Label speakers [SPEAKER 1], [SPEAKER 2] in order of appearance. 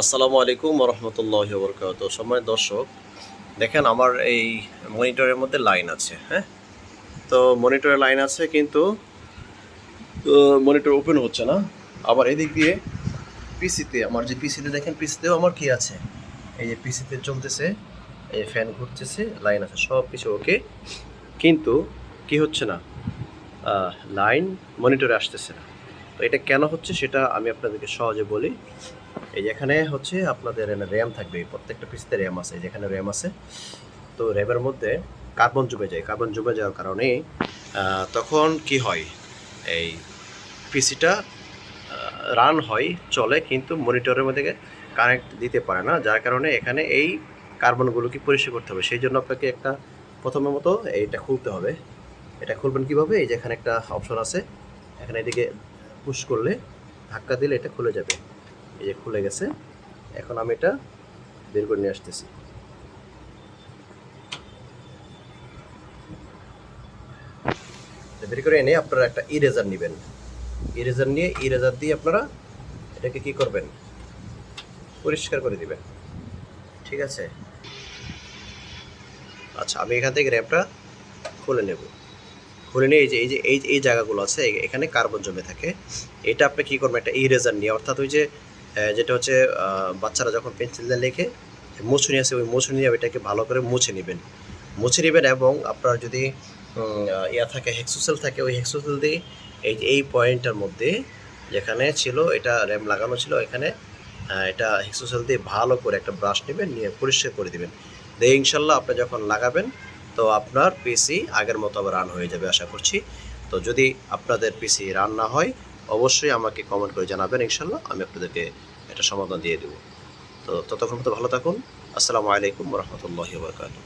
[SPEAKER 1] আসসালামু আলাইকুম রহমতুল্লাহ বরকাত সময় দর্শক, দেখেন আমার এই মনিটরের মধ্যে লাইন আছে হ্যাঁ? তো মনিটরে লাইন আছে কিন্তু মনিটর ওপেন হচ্ছে না। আবার এদিক দিয়ে পিসিতে, আমার যে পিসিতে দেখেন, পিসিতেও আমার কি আছে? এই যে পিসিতে চলতেছে, এই ফ্যান ঘুরতেছে, লাইন আছে, সব কিছু ওকে। কিন্তু কি হচ্ছে না? লাইন মনিটরে আসতেছে না। তো এটা কেন হচ্ছে সেটা আমি আপনাদেরকে সহজে বলি। এই এখানে হচ্ছে আপনাদের র্যাম থাকবে প্রত্যেকটা পিসতে র্যাম আছে যেখানে র্যাম আছে। তো র্যামের মধ্যে কার্বন জমে যায় কার্বন জমে যাওয়ার কারণে তখন কি হয়? এই পিসিটা রান হয়, চলে, কিন্তু মনিটরের মধ্যে কানেক্ট দিতে পারে না, যার কারণে এখানে এই কার্বনগুলোকে পরিষ্কার করতে হবে? সেই জন্য আপনাকে একটা প্রথমের মতো এইটা খুলতে হবে। এটা খুলবেন কীভাবে? এই যে এখানে একটা অপশন আছে, এখানে এদিকে পুশ করলে, ধাক্কা দিলে এটা খুলে যাবে। এই যে খুলে গেছে, এখন আমি এটা বের করে নিয়ে আসতেছি। বের করে এনে আপনারা একটা ইরেজার নেবেন। ইরেজার নিয়ে ইরেজার দিয়ে আপনারা এটাকে কি করবেন? পরিষ্কার করে দিবেন। ঠিক আছে? আচ্ছা আমি এখান থেকে র্যাপটা খুলে নেব। খুলে নিয়ে এই যে এই যে, এই এই জায়গাগুলো আছে, এখানে কার্বন জমে থাকে। এটা আপনি কি করবেন? একটা ইরেজার নিয়ে, অর্থাৎ ওই যে যেটা হচ্ছে বাচ্চারা যখন পেন্সিল দিয়ে লেখে মুছুনি আছে ওই মুছুনি দিয়ে এটাকে ভালো করে মুছে নেবেন। মুছে নেবেন এবং আপনার যদি ইয়া থাকে হেক্সোসেল থাকে, ওই হেক্সোসেল দিয়ে এই এই পয়েন্টটার মধ্যে যেখানে ছিল, এটা র্যাম লাগানো ছিল, এখানে এটা হেক্সোসেল দিয়ে ভালো করে একটা ব্রাশ নেবেন, নিয়ে পরিষ্কার করে দিবেন। দিয়ে ইনশাল্লাহ আপনি যখন লাগাবেন, তো আপনার পিসি আগের মতো আবার রান হয়ে যাবে, আশা করছি। তো যদি আপনাদের পিসি রান না হয় অবশ্যই আমাকে কমেন্ট করে জানাবেন ইনশাল্লাহ আমি আপনাদেরকে এটা সমাধান দিয়ে দেবো। তো ততক্ষণ তো ভালো থাকুন। আসসালামু আলাইকুম রহমতুল্লাহ বরকাতুহ।